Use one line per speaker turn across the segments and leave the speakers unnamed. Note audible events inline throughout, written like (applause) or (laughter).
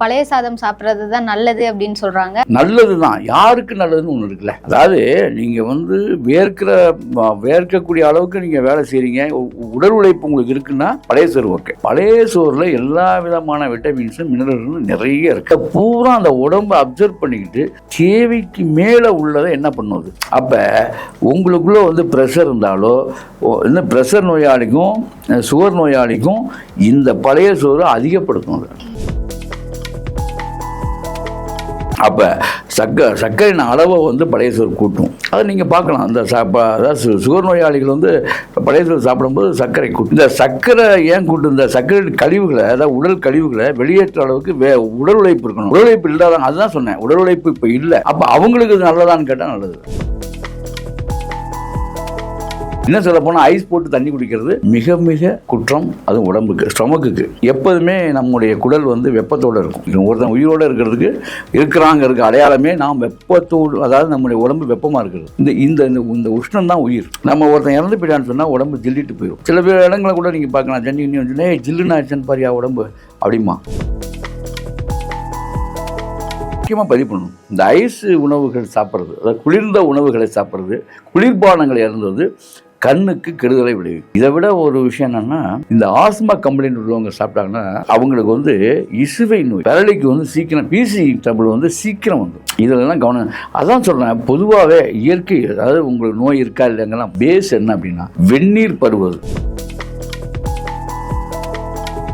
பழைய சாதம் சாப்பிட்றது தான் நல்லது அப்படின்னு சொல்கிறாங்க
நல்லது தான் யாருக்கு நல்லதுன்னு ஒன்று இருக்குல்ல? அதாவது நீங்கள் வந்து வேர்க்கிற வேர்க்கக்கூடிய அளவுக்கு நீங்கள் வேலை செய்கிறீங்க உடல் உழைப்பு உங்களுக்கு இருக்குன்னா பழைய சோறு ஓகே. பழைய சோறில் எல்லா விதமான விட்டமின்ஸும் மினரல்ஸும் நிறைய இருக்கு. பூரா அந்த உடம்பை அப்சர்வ் பண்ணிக்கிட்டு தேவைக்கு மேலே உள்ளதை என்ன பண்ணுவது? அப்போ உங்களுக்குள்ளே வந்து ப்ரெஷர் இருந்தாலோ ஓ- இந்த ப்ரெஷர் நோயாளிக்கும் சுகர் நோயாளிக்கும் இந்த பழைய சோறு அதிகப்படுத்தும் அப்போ சக்க சர்க்கரையின் அளவை வந்து பழைய சோறு கூட்டும். அதை நீங்கள் பார்க்கலாம். அந்த சாப்பா அதாவது சு- சுகர் நோயாளிகள் வந்து பழைய சோறு சாப்பிடும்போது சர்க்கரை கூட்டும். இந்த சர்க்கரை ஏன் கூட்டும்? இந்த சர்க்கரை கழிவுகளை அதாவது உடல் கழிவுகளை வெளியேற்ற அளவுக்கு வே உடல் உழைப்பு இருக்கணும். உடல் உழைப்பு இல்லாதான் அதுதான் சொன்னேன். உடல் உழைப்பு இப்போ இல்லை. அப்போ அவங்களுக்கு இது நல்லதான்னு கேட்டால் நல்லது. இன்னும் சொல்ல போனால் ஐஸ் போட்டு தண்ணி குடிக்கிறது மிக மிக குற்றம் அது உடம்புக்கு ஸ்டொமக்குக்கு எப்போதுமே நம்முடைய குடல் வந்து வெப்பத்தோடு இருக்கும். ஒருத்தன் உயிரோடு இருக்கிறதுக்கு இருக்கிறாங்க இருக்க அடையாளமே நாம் வெப்பத்தோடு அதாவது நம்முடைய உடம்பு வெப்பமாக இருக்கிறது. இந்த இந்த இந்த- இந்த உஷ்ணம் தான் உயிர். நம்ம ஒருத்தன் இறந்து போயிட்டான்னு சொன்னால் உடம்பு ஜில்லிட்டு போயிடும் சில பேர் இடங்களை கூட நீங்கள் பார்க்கலாம். ஜன்னி இன்னும் வந்து ஜில்லுன்னு பாரியா உடம்பு அப்படிமா முக்கியமாக பதிவு பண்ணணும். இந்த ஐஸ் உணவுகள் சாப்பிட்றது அதாவது குளிர்ந்த உணவுகளை சாப்பிட்றது குளிர்பானங்களை இறந்தது கண்ணுக்கு கெடுதலை விளைவிக்கும். இதை விட ஒரு விஷயம் என்னன்னா இந்த ஆஸ்மா கம்ப்ளைண்ட் உள்ளவங்க சாப்பிட்டாங்கன்னா அவங்களுக்கு வந்து இசுவை நோய் பரளிக்கு வந்து சீக்கிரம் பிசி டபுள் வந்து சீக்கிரம் வந்துடும் இதெல்லாம் கவனம். அதான் சொல்றேன் பொதுவாகவே இயற்கை அதாவது உங்களுக்கு நோய் இருக்கா இல்லைங்கலாம் பேஸ் என்ன அப்படின்னா வெந்நீர் பருவது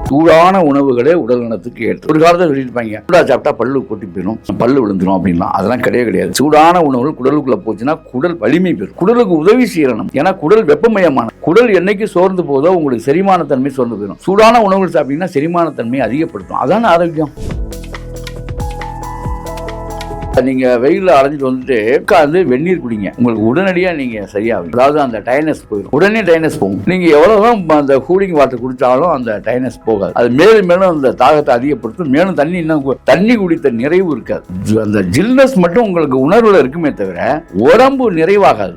சூடான உணவுகளே உடல் நலத்துக்கு ஏற்ற ஒரு காலத்தில் சொல்லியிருப்பாங்க சூடா சாப்பிட்டா பல்லு கொட்டி போயிடும் பல்லு விழுந்துடும் அப்படின்லாம். அதெல்லாம் கிடையவே கிடையாது. சூடான உணவுகள் குடலுக்குள்ள போச்சுன்னா குடல் வலிமை பெறும். குடலுக்கு உதவி செய்யணும். ஏன்னா குடல் வெப்பமயமான குடல் என்னைக்கு சோர்ந்து போதோ உங்களுக்கு செரிமான தன்மை சோர்ந்து போயிடும். சூடான உணவுகள் சாப்பிட்டீங்கன்னா செரிமான தன்மையை அதிகப்படுத்தும். அதான ஆரோக்கியம். நீங்க வெயில அலைஞ்சிட்டு வந்துட்டு உட்கார்ந்து வெந்நீர் குடிங்க. உங்களுக்கு உடனடியா நீங்க சரியாகும். அதாவது அந்த டைனஸ் போயிடும் உடனே டைனஸ் போகும். நீங்க எவ்வளவுதான் அந்த கூலிங் வாட்டர் குடிச்சாலும் அந்த டைனஸ் போகாது. அது மேலும் மேலும் அந்த தாகத்தை அதிகப்படுத்தும். மேலும் தண்ணி இன்னும் தண்ணி குடித்த நிறைவு இருக்காது. அந்த ஜில்னஸ் மட்டும் உங்களுக்கு உணர்வுல இருக்குமே தவிர உடம்பு நிறைவாகாது.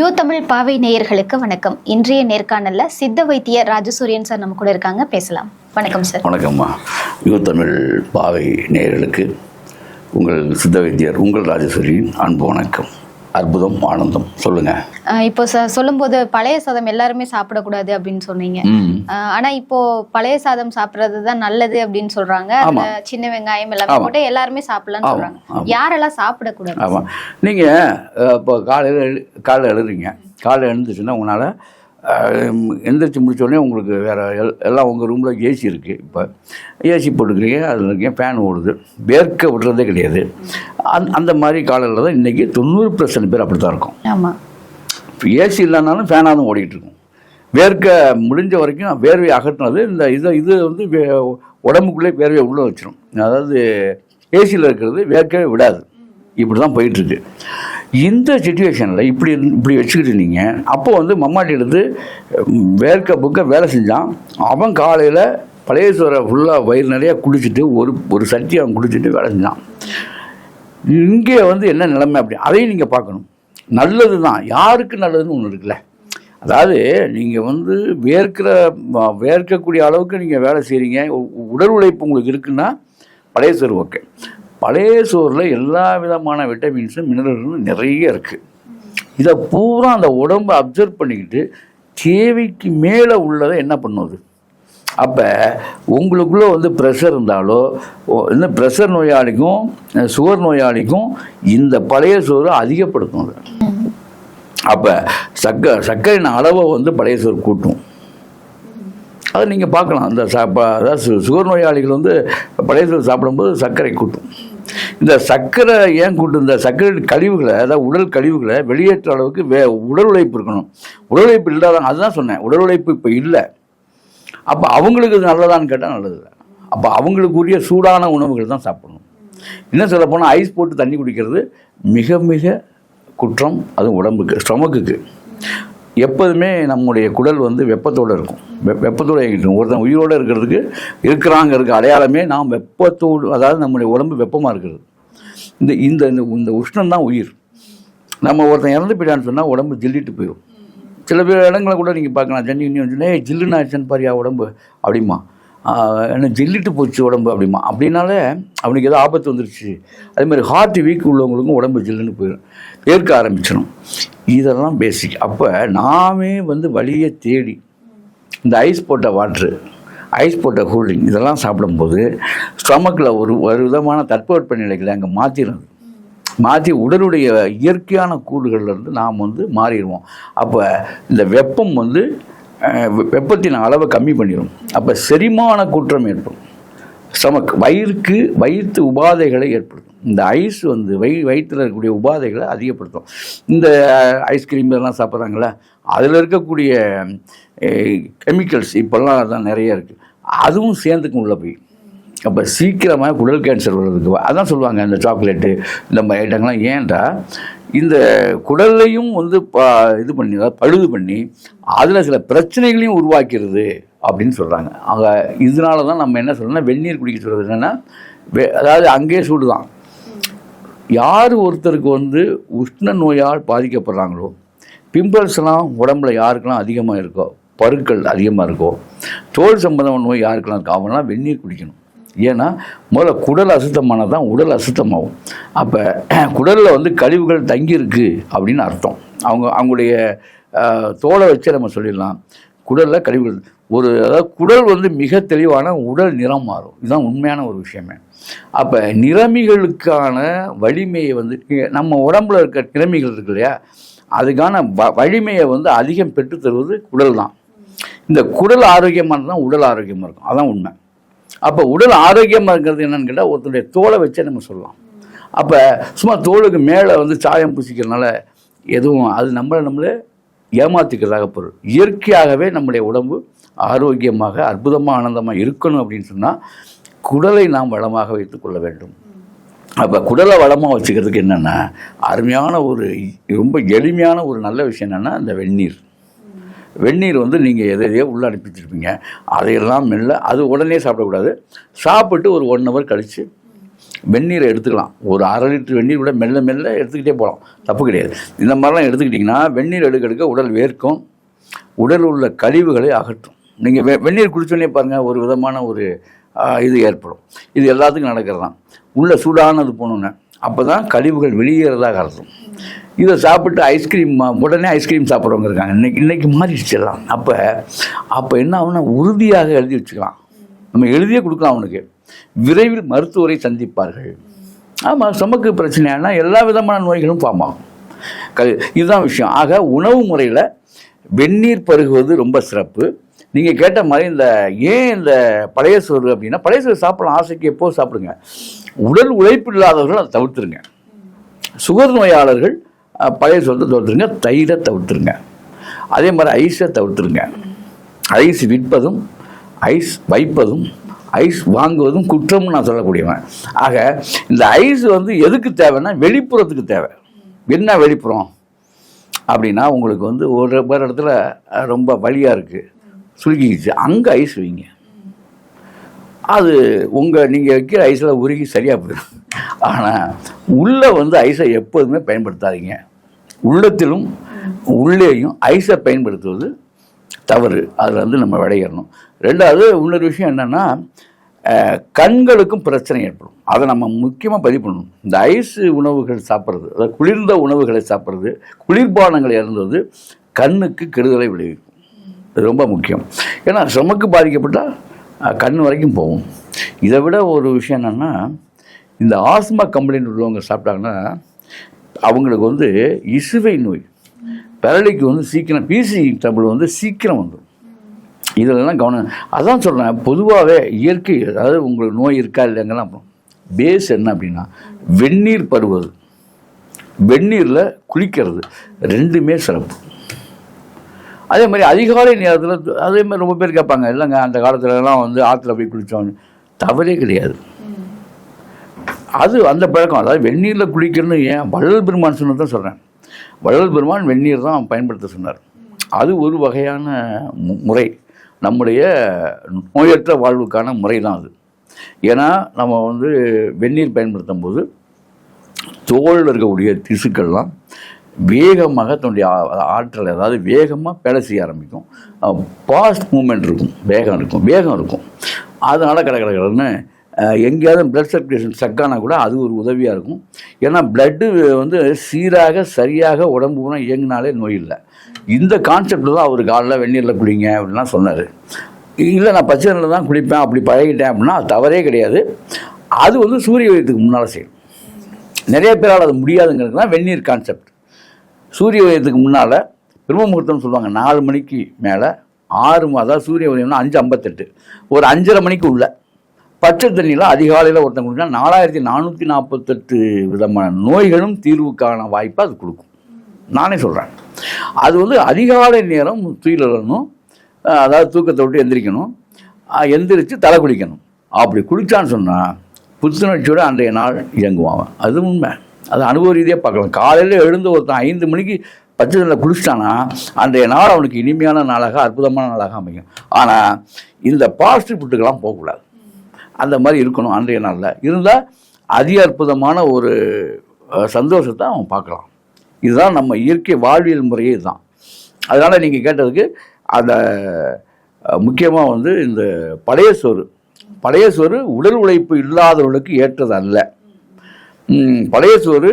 யோ தமிழ் பாவை நேயர்களுக்கு வணக்கம். இன்றைய நேர்காணல்ல சித்த வைத்தியர் ராஜசூரியன் சார் நம்ம கூட இருக்காங்க. பேசலாம். வணக்கம் சார்.
வணக்கம்மா. யோ தமிழ் பாவை நேயர்களுக்கு உங்கள் சித்த வைத்தியர் உங்கள் ராஜசூரியன் அன்பு வணக்கம். அற்புதம் ஆனந்தம். சொல்லுங்க.
இப்போ சார் சொல்லும்போது பழைய சாதம் எல்லாருமே சாப்பிடக்கூடாது அப்படின்னு சொன்னீங்க. ஆனா இப்போ பழைய சாதம் சாப்பிடுறது தான் நல்லது அப்படின்னு சொல்றாங்க.
ஆமா.
சின்ன வெங்காயம் எல்லாமே
ஆமா.
போட்டு எல்லாருமே சாப்பிடலாம்னு
ஆமா,
சொல்றாங்க.
ஆமா.
யாரெல்லாம் சாப்பிடக்கூடாது?
ஆமாம் நீங்கள் இப்போ காலையில் காலையில் எழுதுறீங்க. காலையில் எழுந்துச்சுன்னா உங்களால் எந்திரிச்சு முடிச்ச உடனே உங்களுக்கு வேறு எல் எல்லாம் உங்கள் ரூமில் ஏசி இருக்குது இப்போ ஏசி போட்டுக்கிறீங்க அதில் இருக்கீங்க ஃபேன் ஓடுது. வேர்க்க விடுறதே கிடையாது. அந் அந்த மாதிரி காலையில் தான் இன்றைக்கி தொண்ணூறு பர்சன்ட் பேர் அப்படி தான் இருக்கும்.
ஆமா.
இப்போ ஏசி இல்லைனாலும் ஃபேனாக தான் ஓடிட்டு இருக்கும். வேர்க்க முடிஞ்ச வரைக்கும் வேர்வை அகற்றினது இந்த இது இது வந்து வே உடம்புக்குள்ளே வேர்வையை உள்ளே வச்சிரும். அதாவது ஏசியில் இருக்கிறது வேர்க்கவே விடாது. இப்படி தான் போயிட்டுருக்கு இந்த சுச்சுவேஷனில் இப்படி இருந்து- இப்படி வச்சுக்கிட்டு இருந்தீங்க. அப்போ வந்து மம்மாட்டி எடுத்து வேர்க்க புக்க வேலை செஞ்சான். அவன் காலையில் பழைய ஃபுல்லாக வயிறு நிறையா குடிச்சிட்டு ஒரு ஒரு சட்டி அவன் குடிச்சிட்டு வேலை செஞ்சான். இங்கே வந்து என்ன நிலைமை அப்படி? அதையும் நீங்கள் பார்க்கணும். நல்லது தான் யாருக்கு நல்லதுன்னு ஒன்று இருக்குல்ல? அதாவது நீங்கள் வந்து வேர்க்கிற வேர்க்கக்கூடிய அளவுக்கு நீங்கள் வேலை செய்கிறீங்க உ- உடல் உழைப்பு உங்களுக்கு இருக்குன்னா பழைய ஓகே. பழைய சோறில் எல்லா விதமான விட்டமின்ஸும் மினரல்ஸும் நிறைய இருக்குது இதை பூரா அந்த உடம்பை அப்சர்வ் பண்ணிக்கிட்டு தேவைக்கு மேலே உள்ளதை என்ன பண்ணுவது அப்போ உங்களுக்குள்ளே வந்து ப்ரெஷர் இருந்தாலோ ஓ- இந்த ப்ரெஷர் நோயாளிக்கும் சுகர் நோயாளிக்கும் இந்த பழைய சோறு அதிகப்படுத்தும் அது. அப்போ சக்க சர்க்கரையின் அளவை வந்து பழைய சோறு கூட்டும். அதை நீங்கள் பார்க்கலாம். அந்த சாப்பா அதாவது சுகர் நோயாளிகள் வந்து பழைய சோறு சாப்பிடும்போது சர்க்கரை கூட்டும். இந்த சர்க்கரை ஏன் கூட்டும் இந்த சர்க்கரை கழிவுகளை அதாவது உடல் கழிவுகளை வெளியேற்ற அளவுக்கு வே உடல் உழைப்பு இருக்கணும். உடல் உழைப்பு இல்லாதான் அதுதான் சொன்னேன். உடல் உழைப்பு இப்போ இல்லை. அப்போ அவங்களுக்கு இது நல்லதான்னு கேட்டால் நல்லது அப்போ அவங்களுக்குரிய சூடான உணவுகள் தான் சாப்பிடணும். இன்னும் சொல்ல போனால் ஐஸ் போட்டு தண்ணி குடிக்கிறது மிக மிக குற்றம். அது உடம்புக்கு ஸ்டொமக்குக்கு. எப்போதுமே நம்முடைய குடல் வந்து வெப்பத்தோடு இருக்கும். வெப்பத்தோடு இயங்கிட்டு ஒருத்தன் உயிரோடு இருக்கிறதுக்கு இருக்கிறாங்க இருக்க அடையாளமே நாம் வெப்பத்தோடு அதாவது நம்முடைய உடம்பு வெப்பமாக இருக்கிறது. இந்த இந்த இந்த- இந்த உஷ்ணம் தான் உயிர். நம்ம ஒருத்தன் இறந்து போயிட்டான்னு சொன்னால் உடம்பு ஜில்லிட்டு போயிடும் சில பேர் இடங்களை கூட நீங்கள் பார்க்கலாம். ஜன்னி இன்னி வந்து ஜில்லுன்னு ஆச்சுன்னு பாரியா உடம்பு. அப்படிமா என்ன ஜில்லிட்டு போச்சு உடம்பு அப்படிமா. அப்படின்னாலே அவனுக்கு ஏதோ ஆபத்து வந்துருச்சு. அதே மாதிரி ஹார்ட் வீக் உள்ளவங்களுக்கும் உடம்பு ஜில்லுன்னு போயிடும். ஏற்க ஆரம்பிச்சிடும். இதெல்லாம் பேசிக் அப்போ நாமே வந்து வழியை தேடி இந்த ஐஸ் போட்ட வாட்ரு ஐஸ் போட்ட கூல்ட்ரிங்க் இதெல்லாம் சாப்பிடும்போது ஸ்டொமக்கில் ஒரு ஒரு விதமான தட்பவெட்ப நிலைகளை அங்கே மாற்றிடும் மாற்றி உடலுடைய இயற்கையான கூறுகள்லேருந்து நாம் வந்து மாறிடுவோம். அப்போ இந்த வெப்பம் வந்து வெப்பத்தின் அளவை கம்மி பண்ணிடும் அப்போ செரிமான குற்றம் ஏற்படும். ஸ்டமக் வயிறுக்கு வயிற்று உபாதைகளை ஏற்படுத்தும். இந்த ஐஸ் வந்து வயி வயிற்றில் இருக்கக்கூடிய உபாதைகளை அதிகப்படுத்தும். இந்த ஐஸ்கிரீம் இதெல்லாம் சாப்பிட்றாங்களே அதில் இருக்கக்கூடிய கெமிக்கல்ஸ் இப்போல்லாம் அதான் நிறைய இருக்குது அதுவும் சேர்ந்துக்கும் உள்ளே போய். அப்போ சீக்கிரமாக குடல் கேன்சர் வர்றதுக்கு அதான் சொல்லுவாங்க இந்த சாக்லேட்டு இந்த மாதிரி ஐட்டங்கள்லாம். ஏன்டா? இந்த குடல்லையும் வந்து ப இது பண்ணி அதாவது பழுது பண்ணி அதில் சில பிரச்சனைகளையும் உருவாக்கிறது அப்படின்னு சொல்கிறாங்க ஆக இதனால தான் நம்ம என்ன சொல்லணும்னா வெந்நீர் குடிக்க சொல்கிறது என்னென்னா அதாவது அங்கேயே சூடு தான் யார் ஒருத்தருக்கு வந்து உஷ்ண நோயால் பாதிக்கப்படுறாங்களோ பிம்பிள்ஸ்லாம் உடம்புல யாருக்கெல்லாம் அதிகமாக இருக்கோ பருக்கள் அதிகமாக இருக்கோ தோல் சம்பந்தமான நோய் யாருக்கெல்லாம் இருக்கோ அவங்களாம் வெந்நீர் குடிக்கணும். ஏன்னா முதல்ல குடல் அசுத்தமானது தான் உடல் அசுத்தமாகும். அப்போ (clears throat) குடலில் வந்து கழிவுகள் தங்கியிருக்கு அப்படின்னு அர்த்தம். அவங்க அவங்களுடைய தோலை வச்சு நம்ம சொல்லிடலாம். குடலில் கழிவுகள் ஒரு அதாவது குடல் வந்து மிக தெளிவான உடல் நிறம் மாறும். இதுதான் உண்மையான ஒரு விஷயமே. அப்போ நிறமிகளுக்கான வலிமையை வந்து நம்ம உடம்புல இருக்க நிறமிகள் இருக்கு இல்லையா? அதுக்கான வ வலிமையை வந்து அதிகம் பெற்றுத்தருவது குடல் தான் இந்த குடல் ஆரோக்கியமாக தான் உடல் ஆரோக்கியமாக இருக்கும். அதான் உண்மை. அப்போ உடல் ஆரோக்கியமாக இருக்கிறது என்னன்னு கேட்டால் ஒருத்தருடைய தோலை வச்சே நம்ம சொல்லலாம். அப்போ சும்மா தோலுக்கு மேலே வந்து சாயம் பூசிக்கிறதுனால எதுவும் அது நம்மளை நம்மளே ஏமாத்திக்கிறதாக பொருள். இயற்கையாகவே நம்முடைய உடம்பு ஆரோக்கியமாக அற்புதமாக ஆனந்தமாக இருக்கணும் அப்படின்னு சொன்னால் குடலை நாம் வளமாக வைத்துக்கொள்ள வேண்டும். அப்போ குடலை வளமாக வச்சுக்கிறதுக்கு என்னென்னா அருமையான ஒரு ரொம்ப எளிமையான ஒரு நல்ல விஷயம் என்னென்னா இந்த வெந்நீர். வெந்நீர் வந்து நீங்கள் எதை எதையோ உள்ளே அனுப்பி வச்சுருப்பீங்க அதையெல்லாம் மெல்ல அது உடனே சாப்பிடக்கூடாது. சாப்பிட்டு ஒரு ஒன் ஹவர் கழித்து வெந்நீரை எடுத்துக்கலாம். ஒரு அரை லிட்டர் வெந்நீர் கூட மெல்ல மெல்ல எடுத்துக்கிட்டே போகலாம். தப்பு கிடையாது. இந்த மாதிரிலாம் எடுத்துக்கிட்டிங்கன்னா வெந்நீர் எடுக்க எடுக்க உடல் வேர்க்கும். உடல் உள்ள கழிவுகளை அகற்றும். நீங்கள் வெ வெந்நீர் குடிச்சோடனே பாருங்கள் ஒரு விதமான ஒரு இது ஏற்படும். இது எல்லாத்துக்கும் நடக்கிறது தான் உள்ளே சூடானது போகணுன்னு அப்போ தான் கழிவுகள் வெளியேறதாக அர்த்தம். இதை சாப்பிட்டு ஐஸ்கிரீம் உடனே ஐஸ்கிரீம் சாப்பிட்றவங்க இருக்காங்க. இன்னைக்கு இன்னைக்கு மாறிடுச்சு எல்லாம். அப்போ அப்போ என்ன ஆகுனா உறுதியாக எழுதி வச்சுக்கலாம். நம்ம எழுதியே கொடுக்கலாம் அவனுக்கு. விரைவில் மருத்துவரை சந்திப்பார்கள். ஆமாம் சமக்கு பிரச்சனையானா எல்லா விதமான நோய்களும் ஃபார்ம் ஆகும். க இதுதான் விஷயம். ஆக உணவு முறையில் வெந்நீர் பருகுவது ரொம்ப சிறப்பு. நீங்கள் கேட்ட மாதிரி இந்த ஏன் இந்த பழைய சோறு அப்படின்னா பழைய சோறு சாப்பிடலாம். ஆசைக்கு எப்போது சாப்பிடுங்க. உடல் உழைப்பு இல்லாதவர்கள் அதை தவிர்த்துருங்க. சுகர் நோயாளர்கள் பழைய சொத்தை தவிர்த்துருங்க தயிரை தவிர்த்துருங்க அதே மாதிரி ஐஸை தவிர்த்துருங்க ஐஸ் விற்பதும் ஐஸ் வைப்பதும் ஐஸ் வாங்குவதும் குற்றம்னு நான் சொல்லக்கூடியவன். ஆக இந்த ஐஸ் வந்து எதுக்கு தேவைன்னா வெளிப்புறத்துக்கு தேவை. என்ன வெளிப்புறம்? அப்படின்னா உங்களுக்கு வந்து ஒரு ஒரு இடத்துல ரொம்ப வலியாக இருக்குது சுருக்கிக்கிச்சு அங்கே ஐஸ் வைங்க. அது உங்கள் நீங்கள் வைக்கிற ஐஸில் உருகி சரியாக போயிடும். ஆனால் உள்ளே வந்து ஐஸை எப்போதுமே பயன்படுத்தாதீங்க. உள்ளத்திலும் உள்ளேயும் ஐஸை பயன்படுத்துவது தவறு. அதில் வந்து நம்ம விளையிடணும் ரெண்டாவது இன்னொரு விஷயம் என்னென்னா கண்களுக்கும் பிரச்சனை ஏற்படும். அதை நம்ம முக்கியமாக பதிவு பண்ணணும். இந்த ஐஸ் உணவுகள் சாப்பிட்றது அதாவது குளிர்ந்த உணவுகளை சாப்பிட்றது குளிர்பானங்களை இறந்தது கண்ணுக்கு கெடுதலை விளைவிக்கும். இது ரொம்ப முக்கியம். ஏன்னா சுமக்கு பாதிக்கப்பட்டால் கண் வரைக்கும் போகும். இதை விட ஒரு விஷயம் என்னென்னா இந்த ஆஸ்மா கம்ப்ளைண்ட் உள்ளவங்க சாப்பிட்டாங்கன்னா அவங்களுக்கு வந்து இசுவை நோய். பெரளிக்கு வந்து சீக்கிரம் பிசி டபுள் வந்து சீக்கிரம் வந்துடும் இதெல்லாம் கவனம். அதான் சொல்கிறேன் பொதுவாகவே இயற்கை அதாவது உங்களுக்கு நோய் இருக்கா இல்லைங்கலாம் அப்புறம். பேஸ் என்ன அப்படின்னா வெந்நீர் பருவது வெந்நீரில் குளிக்கிறது. ரெண்டுமே சிறப்பு. அதே மாதிரி அதிகாலை நேரத்தில் அதே மாதிரி ரொம்ப பேர் கேட்பாங்க இல்லைங்க அந்த காலத்துலலாம் வந்து ஆற்றுல போய் குளித்தோம் தவறே கிடையாது. அது அந்த பழக்கம். அதாவது வெந்நீரில் குளிக்கணும்னு ஏன்? வள்ளல் பெருமான் சொன்னது தான் சொல்கிறேன் வள்ளல் பெருமான் வெந்நீர் தான் பயன்படுத்த சொன்னார். அது ஒரு வகையான மு- முறை. நம்முடைய நோயற்ற வாழ்வுக்கான முறை தான் அது. ஏன்னா நம்ம வந்து வெந்நீர் பயன்படுத்தும் போது தோலில் இருக்கக்கூடிய திசுக்கள்லாம் வேகமாக தன்னுடைய ஆற்றல் அதாவது வேகமாக வேலை செய்ய ஆரம்பிக்கும். பாஸ்ட் மூமெண்ட் இருக்கும். வேகம் இருக்கும். வேகம் இருக்கும். அதனால் கடை கடன்னு எங்கேயாவது பிளட் சர்க்குலேஷன் ஸ்டக்கானா கூட அது ஒரு உதவியாக இருக்கும். ஏன்னா பிளட்டு வந்து சீராக சரியாக உடம்பு கூட இயங்கினாலே நோய் இல்லை. இந்த கான்செப்டில் தான் அவர் காலைல வெந்நீரில் குடிங்க அப்படின்லாம் சொன்னார். இல்லை நான் பச்சை தண்ணியில் தான் குளிப்பேன் அப்படி பழகிட்டேன் அப்படின்னா அது தவறே கிடையாது. அது வந்து சூரிய உதயத்துக்கு முன்னால் செய்யும். நிறைய பேரால் அது முடியாதுங்கிறது தான் வெந்நீர் கான்செப்ட் சூரிய உதயத்துக்கு முன்னால் பிரம்ம முகூர்த்தம்னு சொல்லுவாங்க நாலு மணிக்கு மேலே ஆறு அதாவது சூரிய உதயம்னா அஞ்சு ஐம்பத்தெட்டு. ஒரு அஞ்சரை மணிக்கு உள்ள. பச்சை தண்ணியில் அதிகாலையில் ஒருத்தன் குடிச்சா நாலாயிரத்தி நானூற்றி நாற்பத்தெட்டு விதமான நோய்களும் தீர்வுக்கான வாய்ப்பை அது கொடுக்கும். நானே சொல்கிறேன் அது வந்து அதிகாலை நேரம் துயிலணும் அதாவது தூக்கத்தை விட்டு எந்திரிக்கணும். எந்திரிச்சு தலை குளிக்கணும். அப்படி குளிச்சான்னு சொன்னால் புத்துணர்ச்சியோட அன்றைய நாள் இயங்குவான் அவன். அது உண்மை. அது அனுபவ ரீதியாக பார்க்கலாம். காலையில் எழுந்து ஒருத்தன் ஐந்து மணிக்கு பச்சை தண்ணியில் குளிச்சிட்டானா அன்றைய நாள் அவனுக்கு இனிமையான நாளாக அற்புதமான நாளாக அமையும். ஆனால் இந்த பாசிட்டிவ் ஃபுட்டுக்கெல்லாம் போகக்கூடாது. அந்த மாதிரி இருக்கணும் அன்றைய நாளில். இருந்தால் அதி அற்புதமான ஒரு சந்தோஷத்தை அவன் பார்க்கலாம். இதுதான் நம்ம இயற்கை வாழ்வியல் முறையே இதுதான். அதனால் நீங்கள் கேட்டதுக்கு அந்த முக்கியமாக வந்து இந்த பழைய சோறு. பழைய சோறு உடல் உழைப்பு இல்லாதவர்களுக்கு ஏற்றது அல்ல பழைய சோறு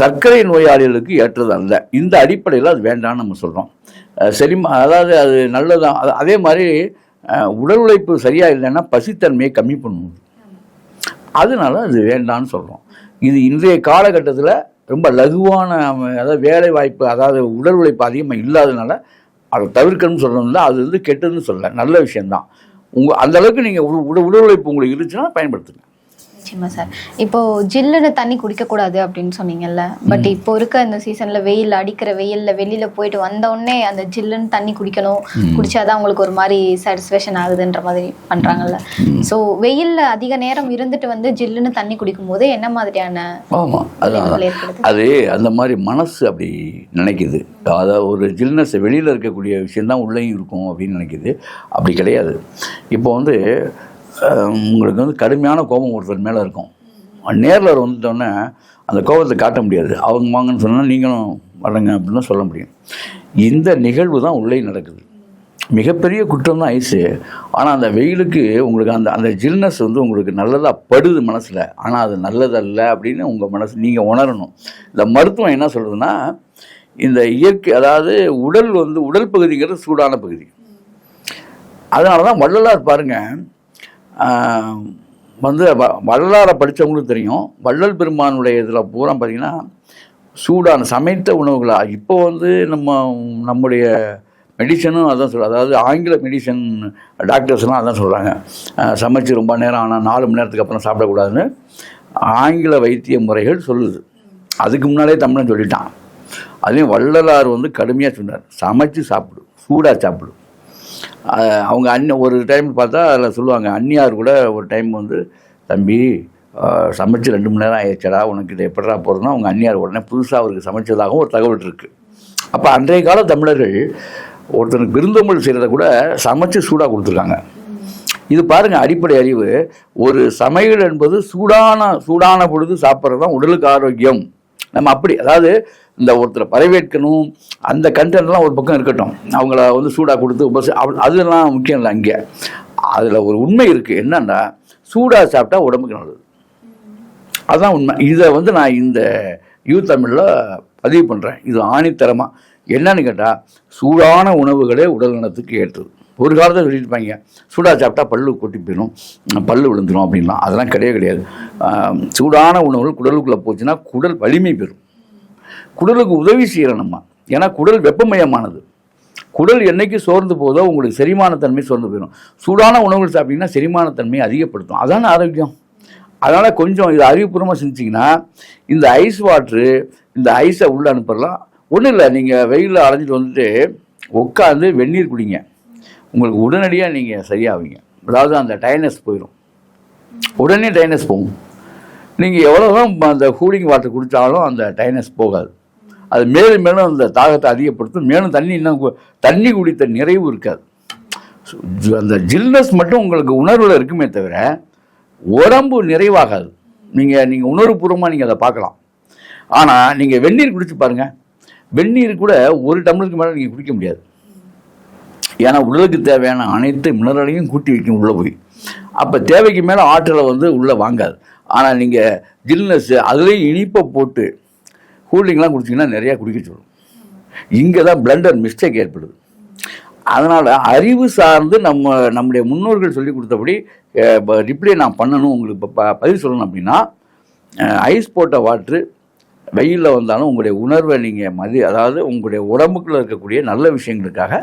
சர்க்கரை நோயாளிகளுக்கு ஏற்றது அல்ல இந்த அடிப்படையில் அது வேண்டாம்னு நம்ம சொல்கிறோம் செரிமா அதாவது அது நல்லதான் அது அதே மாதிரி உடல் உழைப்பு சரியாக இல்லைன்னா பசித்தன்மையை கம்மி பண்ணும். அதனால அது வேண்டாம்னு சொல்கிறோம் இது இன்றைய காலகட்டத்தில் ரொம்ப லகுவான அதாவது வேலை வாய்ப்பு அதாவது உடல் உழைப்பு அதிகமாக இல்லாதனால அதை தவிர்க்கணும்னு சொல்கிறோம்ல அது வந்து கெட்டதுன்னு சொல்லலை. நல்ல விஷயம்தான். உங்கள் அந்தளவுக்கு நீங்கள் உடல் உழைப்பு உங்களுக்கு இருந்துச்சுன்னா பயன்படுத்துங்க.
நிச்சயமா சார் இப்போ ஜில்லுன்னு தண்ணி குடிக்க கூடாது அப்படின்னு சொன்னீங்கல்ல பட் இப்போ இருக்க இந்த சீசன்ல வெயில் அடிக்கிற வெயில்ல வெளியில போயிட்டு வந்த உடனே அந்த ஜில்லுன்னு தண்ணி குடிக்கணும் குடிச்சாதான் உங்களுக்கு ஒரு மாதிரி சாட்டிஸ்ஃபேக்ஷன் ஆகுதுன்ற மாதிரி பண்றாங்கல்ல. சோ வெயில்ல அதிக நேரம் இருந்துட்டு வந்து ஜில்லுன்னு தண்ணி குடிக்கும் போது என்ன மாதிரியான
அது அந்த மாதிரி மனசு அப்படி நினைக்குது. அதாவது ஒரு ஜில்னஸ் வெளியில் இருக்கக்கூடிய விஷயந்தான் உள்ளேயும் இருக்கும் அப்படின்னு நினைக்குது. அப்படி கிடையாது. இப்போ வந்து உங்களுக்கு வந்து கடுமையான கோபம் ஒருத்தர் மேலே இருக்கும். நேரில் வந்துட்டோன்னே அந்த கோபத்தை காட்ட முடியாது. அவங்க வாங்கன்னு சொன்னால் நீங்களும் வரங்க அப்படின்னு தான் சொல்ல முடியும். இந்த நிகழ்வு தான் உள்ளே நடக்குது. மிகப்பெரிய குற்றம் தான் ஐஸு ஆனால் அந்த வெயிலுக்கு உங்களுக்கு அந்த அந்த ஜில்னஸ் வந்து உங்களுக்கு நல்லதாக படுது மனசில். ஆனால் அது நல்லதல்ல அப்படின்னு உங்கள் மனசு நீங்கள் உணரணும். இந்த மருத்துவம் என்ன சொல்கிறதுன்னா இந்த இயற்கை அதாவது உடல் வந்து உடல் பகுதிங்கிறது சூடான பகுதி. அதனால தான் வள்ளலார் பாருங்கள் வந்து வ- வள்ளலாரை படித்தவங்களுக்கு தெரியும். வள்ளல் பெருமானுடைய இதில் பூரா பார்த்தீங்கன்னா சூடான சமைத்த உணவுகளாக இப்போ வந்து நம்ம நம்முடைய மெடிசனும் அதான் சொல்ல அதாவது ஆங்கில மெடிசன் டாக்டர்ஸ்லாம் அதான் சொல்கிறாங்க சமைச்சு ரொம்ப நேரம் ஆனால் நாலு மணி நேரத்துக்கு அப்புறம் சாப்பிடக்கூடாதுன்னு ஆங்கில வைத்திய முறைகள் சொல்லுது. அதுக்கு முன்னாலே தமிழன் சொல்லிட்டான். அதுலேயும் வள்ளலார் வந்து கடுமையாக சொன்னார். சமைச்சு சாப்பிடு சூடாக சாப்பிடு. அவங்க அண்ணி ஒரு டைம் பார்த்தா அதில் சொல்லுவாங்க அந்நியார் கூட ஒரு டைம் வந்து தம்பி சமைச்சு ரெண்டு மணி நேரம் ஆயிடுச்சடா உனக்கு இதை எப்படா போகிறதுனா அவங்க அந்நியார் உடனே புதுசாக அவருக்கு சமைச்சதாகவும் ஒரு தகவல் இருக்குது அப்போ அன்றைய கால தமிழர்கள் ஒருத்தனுக்கு விருந்தோம்பல் செய்கிறத கூட சமைச்சு சூடாக கொடுத்துருக்காங்க. இது பாருங்கள் அடிப்படை அறிவு. ஒரு சமையல் என்பது சூடான சூடான பொழுது சாப்பிட்றது தான் உடலுக்கு ஆரோக்கியம். நம்ம அப்படி அதாவது இந்த ஒருத்தரை வரவேற்கணும் அந்த கண்டென்ட்லாம் ஒரு பக்கம் இருக்கட்டும். அவங்கள வந்து சூடாக கொடுத்து உபச அதெல்லாம் முக்கியம் இல்லை அங்கே அதில் ஒரு உண்மை இருக்குது என்னன்னா சூடாக சாப்பிட்டா உடம்புக்கு நல்லது. அதுதான் உண்மை. இதை வந்து நான் இந்த யூ தமிழில் பதிவு பண்ணுறேன் இது ஆணித்தரமாக என்னன்னு கேட்டால் சூடான உணவுகளே உடல் நலத்துக்கு ஏற்றது. ஒரு காலத்தில் சொல்லியிருப்பாங்க சூடாக சாப்பிட்டா பல்லு கொட்டி போயிடும் பல்லு விழுந்துடும் அப்படின்லாம். அதெல்லாம் கிடையவே கிடையாது. சூடான உணவுகள் குடலுக்குள்ளே போச்சுன்னா குடல் வலிமை பெறும். குடலுக்கு உதவி செய்கிறோம் நம்ம. ஏன்னா குடல் வெப்பமயமானது. குடல் என்னைக்கு சோர்ந்து போதோ உங்களுக்கு செரிமானத்தன்மை சோர்ந்து போயிடும். சூடான உணவுகள் சாப்பிட்டீங்கன்னா செரிமானத்தன்மையை அதிகப்படுத்தும். அதான ஆரோக்கியம். அதனால் கொஞ்சம் இது அறிவுபூர்வமாக செஞ்சிங்கன்னா இந்த ஐஸ் வாட்ரு இந்த ஐஸை உள்ளே அனுப்பலாம் ஒன்றும் இல்லை நீங்கள் வெயிலில் அலைஞ்சிட்டு வந்துட்டு உட்காந்து வெந்நீர் குடிங்க. உங்களுக்கு உடனடியாக நீங்கள் சரியாவீங்க. அதாவது அந்த டயர்னஸ் போயிடும் உடனே டயர்னஸ் போகும். நீங்கள் எவ்வளோ தான் அந்த கூலிங் வாட்டர் குடித்தாலும் அந்த டயர்னஸ் போகாது. அது மேலும் மேலும் அந்த தாகத்தை அதிகப்படுத்தும். மேலும் தண்ணி இன்னும் தண்ணி குடித்த நிறைவு இருக்காது. அந்த ஜில்னஸ் மட்டும் உங்களுக்கு உணர்வில் இருக்குமே தவிர உடம்பு நிறைவாகாது. நீங்கள் நீங்கள் உணர்வுபூர்வமாக நீங்கள் அதை பார்க்கலாம். ஆனால் நீங்கள் வெந்நீர் குடித்து பாருங்கள் வெந்நீர் கூட ஒரு டம்ளருக்கு மேலே நீங்கள் குடிக்க முடியாது. ஏன்னா உடலுக்கு தேவையான அனைத்து மினரலையும் கூட்டி வைக்கும் உள்ளே போய். அப்போ தேவைக்கு மேலே ஆற்றலை வந்து உள்ளே வாங்காது. ஆனால் நீங்கள் ஜில்னஸ்ஸு அதுலேயும் இனிப்பை போட்டு கூலிங்லாம் குடிச்சிங்கன்னா நிறையா குடிக்க சொல்லும். இங்கே தான் பிளண்டர் மிஸ்டேக் ஏற்படுது. அதனால் அறிவு சார்ந்து நம்ம நம்முடைய முன்னோர்கள் சொல்லி கொடுத்தபடி ரிப்ளை நான் பண்ணணும் உங்களுக்கு இப்போ ப பதில் சொல்லணும் அப்படின்னா ஐஸ் போட்ட வாட்ரு வெயிலில் வந்தாலும் உங்களுடைய உணர்வை நீங்கள் மதி அதாவது உங்களுடைய உடம்புக்குள்ள இருக்கக்கூடிய நல்ல விஷயங்களுக்காக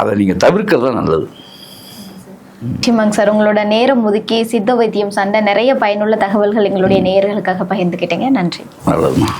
அதை நீங்கள் தவிர்க்கிறது தான் நல்லது.
நிச்சயமாங்க சார். உங்களோட நேரம் ஒதுக்கி சித்த வைத்தியம் சார்ந்த நிறைய பயனுள்ள தகவல்கள் எங்களுடைய நேயர்களுக்காக பகிர்ந்துக்கிட்டீங்க நன்றி.
நல்லதுமா.